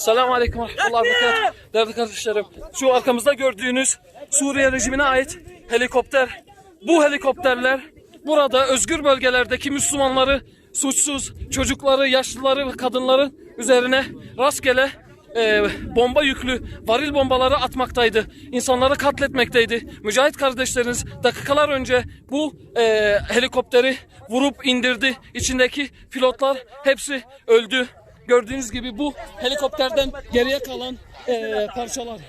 Selamun Aleyküm Rahmetullah ve Berekatuhu. Değerli kardeşlerim, şu arkamızda gördüğünüz Suriye rejimine ait helikopter. Bu helikopterler burada özgür bölgelerdeki Müslümanları, suçsuz çocukları, yaşlıları ve kadınların üzerine rastgele e, bomba yüklü varil bombaları atmaktaydı. İnsanları katletmekteydi. Mücahit kardeşleriniz dakikalar önce bu e, helikopteri vurup indirdi. İçindeki pilotlar hepsi öldü. Gördüğünüz gibi bu helikopterden geriye kalan e, parçalar.